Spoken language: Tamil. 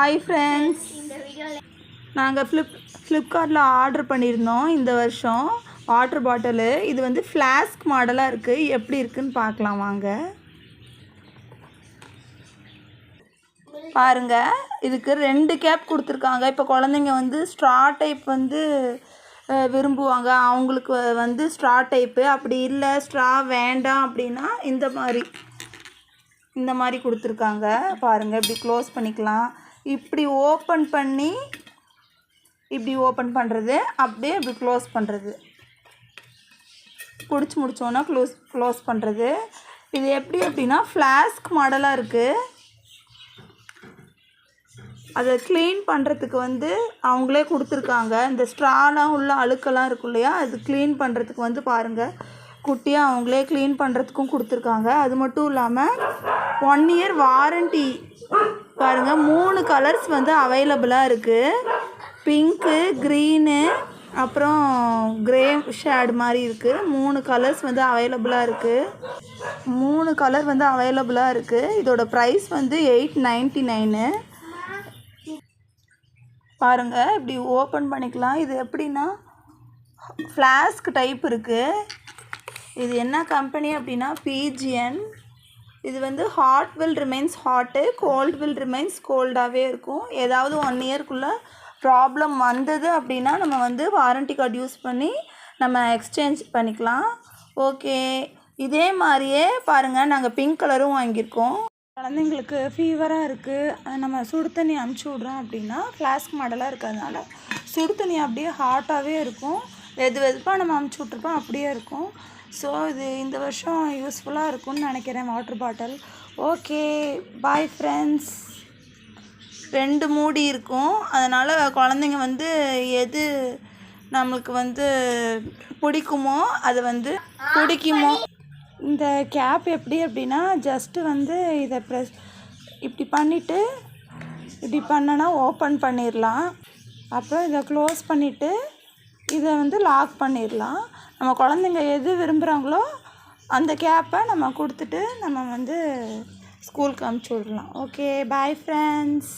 ஹாய் ஃப்ரெண்ட்ஸ் நாங்கள் ஃப்ளிப் ஃப்ளிப்கார்ட்டில் ஆர்டர் பண்ணியிருந்தோம் இந்த வருஷம். வாட்டர் பாட்டிலு இது வந்து ஃப்ளாஸ்க் மாடலாக இருக்குது எப்படி இருக்குன்னு பார்க்கலாம் வாங்க. பாருங்க இதுக்கு ரெண்டு கேப் கொடுத்துருக்காங்க. இப்போ குழந்தைங்க வந்து ஸ்ட்ரா டைப் வந்து விரும்புவாங்க. அவங்களுக்கு வந்து ஸ்ட்ரா டைப்பு அப்படி இல்லை ஸ்ட்ரா வேண்டாம் அப்படின்னா இந்த மாதிரி இந்த மாதிரி கொடுத்துருக்காங்க. பாருங்கள் இப்படி க்ளோஸ் பண்ணிக்கலாம். இப்படி ஓப்பன் பண்ணி இப்படி ஓப்பன் பண்ணுறது அப்படியே இப்படி க்ளோஸ் பண்ணுறது பிடிச்சி முடிச்சோன்னா க்ளோஸ் க்ளோஸ் பண்ணுறது இது எப்படி அப்படின்னா ஃப்ளாஸ்க் மாடலாக இருக்குது அதை க்ளீன் பண்ணுறதுக்கு வந்து அவங்களே கொடுத்துருக்காங்க. இந்த ஸ்ட்ராலாம் உள்ள அழுக்கெல்லாம் இருக்கும் இல்லையா அது க்ளீன் பண்ணுறதுக்கு வந்து பாருங்கள் குட்டியாக அவங்களே க்ளீன் பண்ணுறதுக்கும் கொடுத்துருக்காங்க. அது மட்டும் இல்லாமல் ஒன் இயர் வாரண்ட்டி பாருங்கள் மூணு கலர்ஸ் வந்து அவைலபிளாக இருக்குது பிங்க்கு க்ரீனு அப்புறம் கிரே ஷேடு மாதிரி இருக்குது மூணு கலர்ஸ் வந்து அவைலபிளாக இருக்குது மூணு கலர் வந்து அவைலபிளாக இருக்குது இதோட ப்ரைஸ் வந்து எயிட் நைன்ட்டி நைனு பாருங்கள் இப்படி ஓப்பன் பண்ணிக்கலாம். இது எப்படின்னா ஃப்ளாஸ்க் டைப் இருக்குது இது என்ன கம்பெனி அப்படின்னா பிஜிஎன் இது வந்து hot will remains hot cold will remains கோல்டாகவே இருக்கும். ஏதாவது ஒன் இயர்க்குள்ளே ப்ராப்ளம் வந்தது அப்படின்னா நம்ம வந்து வாரண்டி கார்டு யூஸ் பண்ணி நம்ம எக்ஸ்சேஞ்ச் பண்ணிக்கலாம். ஓகே இதே மாதிரியே பாருங்கள் நாங்கள் பிங்க் கலரும் வாங்கியிருக்கோம். குழந்தைங்களுக்கு ஃபீவராக இருக்குது நம்ம சுடு தண்ணி அமுச்சு விட்றோம் அப்படின்னா ஃப்ளாஸ்க் மாடலாக இருக்கிறதுனால சுடு தண்ணி அப்படியே ஹாட்டாகவே இருக்கும். வெது வெதுப்பாக நம்ம அமுச்சு விட்ருப்போம் அப்படியே இருக்கும். ஸோ இது இந்த வருஷம் யூஸ்ஃபுல்லாக இருக்கும்னு நினைக்கிறேன் water bottle okay bye friends ரெண்டு மூடி இருக்கும். அதனால் குழந்தைங்க வந்து எது நம்மளுக்கு வந்து பிடிக்குமோ அது வந்து பிடிக்குமோ. இந்த கேப் எப்படி அப்படின்னா ஜஸ்ட்டு வந்து இதை ப்ரெஸ் இப்படி பண்ணிவிட்டு இப்படி பண்ணனா ஓப்பன் பண்ணிடலாம் அப்புறம் இதை க்ளோஸ் பண்ணிவிட்டு இதை வந்து லாக் பண்ணிடலாம் நம்ம குழந்தைங்க எது விரும்புகிறாங்களோ அந்த கேப்பை நம்ம கொடுத்துட்டு நம்ம வந்து ஸ்கூலுக்கு அனுப்பிச்சி விடலாம். Okay bye friends